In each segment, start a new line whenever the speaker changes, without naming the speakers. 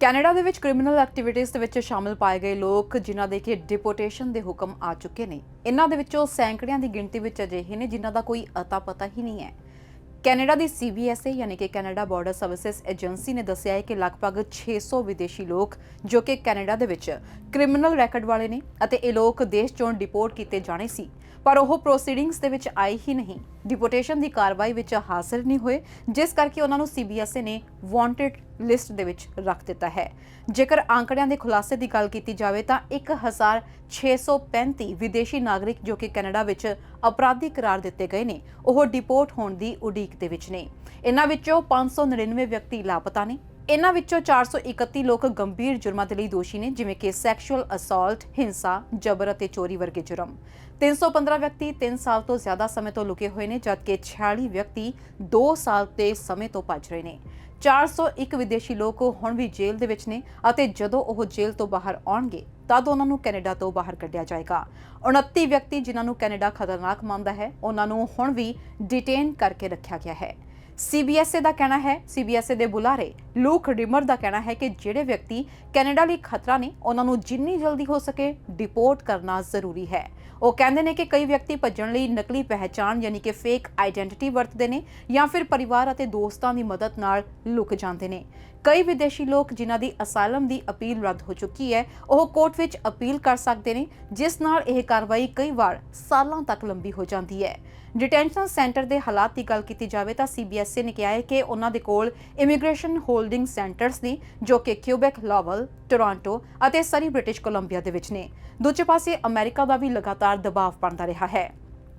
Canada ਦੇ ਵਿੱਚ criminal activities ਦੇ ਵਿੱਚ ਸ਼ਾਮਲ ਪਾਏ ਗਏ ਲੋਕ, ਜਿਨ੍ਹਾਂ ਦੇ ਕਿ ਡਿਪੋਰਟੇਸ਼ਨ ਦੇ ਹੁਕਮ ਆ ਚੁੱਕੇ ਨੇ। ਇਹਨਾਂ ਦੇ ਵਿੱਚੋਂ ਸੈਂਕੜਿਆਂ ਦੀ ਗਿਣਤੀ ਵਿੱਚ ਅਜਿਹੇ ਨੇ, ਜਿਨ੍ਹਾਂ ਦਾ ਕੋਈ ਅਤਾ ਪਤਾ ਹੀ ਨਹੀਂ ਹੈ। ਕੈਨੇਡਾ ਦੀ CBSA ਯਾਨੀ ਕਿ ਕੈਨੇਡਾ ਬਾਰਡਰ ਸਰਵਿਸਿਜ਼ ਏਜੰਸੀ, ਨੇ ਦੱਸਿਆ ਹੈ ਕਿ ਲਗਭਗ 600 ਵਿਦੇਸ਼ੀ ਲੋਕ, ਜੋ ਕਿ ਕੈਨੇਡਾ ਦੇ ਵਿੱਚ ਕ੍ਰਿਮੀਨਲ ਰੈਕੋਰਡ ਵਾਲੇ ਨੇ ਅਤੇ ਇਹ ਲੋਕ ਦੇਸ਼ ਚੋਂ ਡਿਪੋਰਟ ਕੀਤੇ ਜਾਣੇ ਸੀ। ਪਰ ਉਹ ਪ੍ਰੋਸੀਡਿੰਗਸ ਦੇ ਵਿੱਚ ਆਏ ਹੀ ਨਹੀਂ। ਡਿਪੋਰਟੇਸ਼ਨ ਦੀ ਕਾਰਵਾਈ ਵਿੱਚ ਹਾਜ਼ਰ ਨਹੀਂ ਹੋਏ, ਜਿਸ ਕਰਕੇ ਉਹਨਾਂ ਨੂੰ CBSA ਨੇ ਵਾਂਟਡ ਲਿਸਟ ਦੇ ਵਿੱਚ ਰੱਖ ਦਿੱਤਾ ਹੈ। ਜੇਕਰ ਆંકੜਿਆਂ ਦੇ ਖੁਲਾਸੇ ਦੀ ਗੱਲ ਕੀਤੀ ਜਾਵੇ ਤਾਂ 1635 ਵਿਦੇਸ਼ੀ ਨਾਗਰਿਕ ਜੋ ਕਿ ਕੈਨੇਡਾ ਵਿੱਚ ਅਪਰਾਧੀ ਕਰਾਰ ਦਿੱਤੇ ਗਏ ਨੇ, ਉਹ ਡਿਪੋਰਟ ਹੋਣ ਦੀ ਉਡੀਕ ਦੇ ਵਿੱਚ ਨੇ। ਇਹਨਾਂ ਵਿੱਚੋਂ 599 ਵਿਅਕਤੀ ਲਾਪਤਾ ਨੇ। ਇਹਨਾਂ ਵਿੱਚੋਂ 431 ਲੋਕ ਗੰਭੀਰ ਜੁਰਮਾਂ ਦੇ ਲਈ ਦੋਸ਼ੀ ਨੇ, ਜਿਵੇਂ ਕਿ ਸੈਕਸ਼ੂਅਲ ਅਸਾਲਟ ਹਿੰਸਾ, ਜਬਰ ਅਤੇ ਚੋਰੀ ਵਰਗੇ ਜੁਰਮ। 315 ਵਿਅਕਤੀ 3 ਸਾਲ ਤੋਂ ਜ਼ਿਆਦਾ ਸਮੇਂ ਤੋਂ ਲੁਕੇ ਹੋਏ ਨੇ, ਜਦਕਿ 46 ਵਿਅਕਤੀ 2 ਸਾਲ ਦੇ ਸਮੇਂ ਤੋਂ ਭੱਜ ਰਹੇ ਨੇ। 401 ਵਿਦੇਸ਼ੀ ਲੋਕ ਹੁਣ ਵੀ ਜੇਲ੍ਹ ਦੇ ਵਿੱਚ ਨੇ ਅਤੇ ਜਦੋਂ ਉਹ ਜੇਲ੍ਹ ਤੋਂ ਬਾਹਰ ਆਉਣਗੇ, ਤਦ ਉਹਨਾਂ ਨੂੰ ਕੈਨੇਡਾ ਤੋਂ ਬਾਹਰ ਕੱਢਿਆ ਜਾਏਗਾ। 29 ਵਿਅਕਤੀ ਜਿਨ੍ਹਾਂ ਨੂੰ ਕੈਨੇਡਾ ਖਤਰਨਾਕ ਮੰਨਦਾ ਹੈ, ਉਹਨਾਂ ਨੂੰ ਹੁਣ ਵੀ ਡਿਟੇਨ ਕਰਕੇ ਰੱਖਿਆ ਗਿਆ ਹੈ। CBSA ਦਾ ਕਹਿਣਾ ਹੈ CBSA ਦੇ ਬੁਲਾਰੇ ਲੂਕ ਰਿਮਰ ਦਾ ਕਹਿਣਾ ਹੈ ਕਿ ਜਿਹੜੇ ਵਿਅਕਤੀ ਕੈਨੇਡਾ ਲਈ ਖਤਰਾ ਨੇ, ਉਹਨਾਂ ਨੂੰ ਜਿੰਨੀ ਜਲਦੀ ਹੋ ਸਕੇ ਡਿਪੋਰਟ ਕਰਨਾ ਜ਼ਰੂਰੀ ਹੈ। ਉਹ ਕਹਿੰਦੇ ਨੇ ਕਿ ਕਈ ਵਿਅਕਤੀ ਭੱਜਣ ਲਈ ਨਕਲੀ ਪਹਿਚਾਣ ਯਾਨੀ ਕਿ ਫੇਕ ਆਇਡੈਂਟੀਟੀ ਵਰਤਦੇ ਨੇ ਜਾਂ ਫਿਰ ਪਰਿਵਾਰ ਅਤੇ ਦੋਸਤਾਂ ਦੀ ਮਦਦ ਨਾਲ ਲੁਕ ਜਾਂਦੇ ਨੇ। ਕਈ ਵਿਦੇਸ਼ੀ ਲੋਕ ਜਿਨ੍ਹਾਂ ਦੀ ਅਸਾਈਲਮ ਦੀ ਅਪੀਲ ਰੱਦ ਹੋ ਚੁੱਕੀ ਹੈ, ਉਹ ਕੋਰਟ ਵਿੱਚ ਅਪੀਲ ਕਰ ਸਕਦੇ ਨੇ, ਜਿਸ ਨਾਲ ਇਹ ਕਾਰਵਾਈ ਕਈ ਵਾਰ ਸਾਲਾਂ ਤੱਕ ਲੰਬੀ ਹੋ ਜਾਂਦੀ ਹੈ। ਡਿਟੈਂਸ਼ਨ ਸੈਂਟਰ ਦੇ ਹਾਲਾਤ ਦੀ ਗੱਲ ਕੀਤੀ ਜਾਵੇ ਤਾਂ CBSA ਨੇ ਕਿਹਾ ਹੈ ਕਿ ਉਹਨਾਂ ਦੇ ਕੋਲ ਇਮੀਗ੍ਰੇਸ਼ਨ ਹੋਲਡਿੰਗ ਸੈਂਟਰਸ ਨੇ, ਜੋ ਕਿ ਕਿਊਬੈਕ ਲਾਵਲ ਟੋਰਾਂਟੋ ਅਤੇ ਸਰੀ ਬ੍ਰਿਟਿਸ਼ ਕੋਲੰਬੀਆ ਦੇ ਵਿੱਚ ਨੇ। ਦੂਜੇ ਪਾਸੇ ਅਮਰੀਕਾ ਦਾ ਵੀ ਲਗਾਤਾਰ ਦਬਾਅ ਬਣਦਾ ਰਿਹਾ ਹੈ।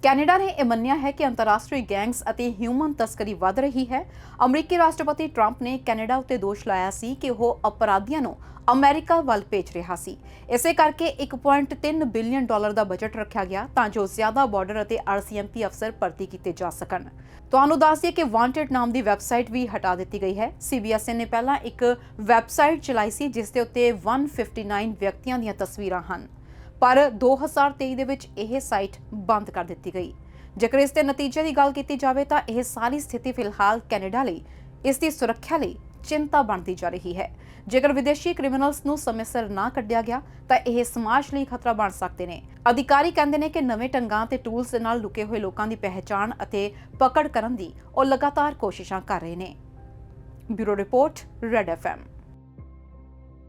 ਕੈਨੇਡਾ ਨੇ ਇਹ ਮੰਨਿਆ ਹੈ ਕਿ ਅੰਤਰਰਾਸ਼ਟਰੀ ਗੈਂਗਸ ਅਤੇ ਹਿਊਮਨ ਤਸਕਰੀ ਵੱਧ ਰਹੀ ਹੈ। ਅਮਰੀਕੀ ਰਾਸ਼ਟਰਪਤੀ ਟਰੰਪ ਨੇ ਕੈਨੇਡਾ ਉੱਤੇ ਦੋਸ਼ ਲਾਇਆ ਸੀ ਕਿ ਉਹ ਅਪਰਾਧੀਆਂ ਨੂੰ ਅਮਰੀਕਾ ਵੱਲ ਭੇਜ ਰਿਹਾ ਸੀ। ਇਸੇ ਕਰਕੇ 1.3 ਬਿਲੀਅਨ ਡਾਲਰ ਦਾ ਬਜਟ ਰੱਖਿਆ ਗਿਆ ਤਾਂ ਜੋ ਜ਼ਿਆਦਾ ਬਾਰਡਰ ਅਤੇ RCMP ਅਫਸਰ ਭਰਤੀ ਕੀਤੇ ਜਾ ਸਕਣ। ਤੁਹਾਨੂੰ ਦੱਸ ਦਈਏ ਕਿ ਵਾਂਟਡ ਨਾਮ ਦੀ ਵੈਬਸਾਈਟ ਵੀ ਹਟਾ ਦਿੱਤੀ ਗਈ ਹੈ। CBSA ਨੇ ਪਹਿਲਾਂ ਇੱਕ ਵੈਬਸਾਈਟ ਚਲਾਈ ਸੀ, ਜਿਸ ਦੇ ਉੱਤੇ 159 ਵਿਅਕਤੀਆਂ ਦੀਆਂ ਤਸਵੀਰਾਂ ਹਨ। ਪਰ 2023 ਦੇ ਵਿੱਚ ਇਹ ਸਾਈਟ ਬੰਦ ਕਰ ਦਿੱਤੀ ਗਈ। ਜੇਕਰ ਇਸ ਦੇ ਨਤੀਜੇ ਦੀ ਗੱਲ ਕੀਤੀ ਜਾਵੇ ਤਾਂ ਇਹ ਸਾਰੀ ਸਥਿਤੀ ਫਿਲਹਾਲ ਕੈਨੇਡਾ ਲਈ ਇਸ ਦੀ ਸੁਰੱਖਿਆ ਲਈ ਚਿੰਤਾ ਬਣਦੀ ਜਾ ਰਹੀ ਹੈ। ਜੇਕਰ ਵਿਦੇਸ਼ੀ ਕ੍ਰਿਮੀਨਲਸ ਨੂੰ ਸਮੇਂ ਸਿਰ ਨਾ ਕੱਢਿਆ ਗਿਆ, ਤਾਂ ਇਹ ਸਮਾਜ ਲਈ ਖਤਰਾ ਬਣ ਸਕਦੇ ਨੇ। ਅਧਿਕਾਰੀ ਕਹਿੰਦੇ ਨੇ ਕਿ ਨਵੇਂ ਢੰਗਾਂ ਤੇ ਟੂਲਸ ਦੇ ਨਾਲ ਲੁਕੇ ਹੋਏ ਲੋਕਾਂ ਦੀ ਪਹਿਚਾਣ ਅਤੇ ਪਕੜ ਕਰਨ ਦੀ ਉਹ ਲਗਾਤਾਰ ਕੋਸ਼ਿਸ਼ਾਂ ਕਰ ਰਹੇ ਨੇ। Bureau report, red FM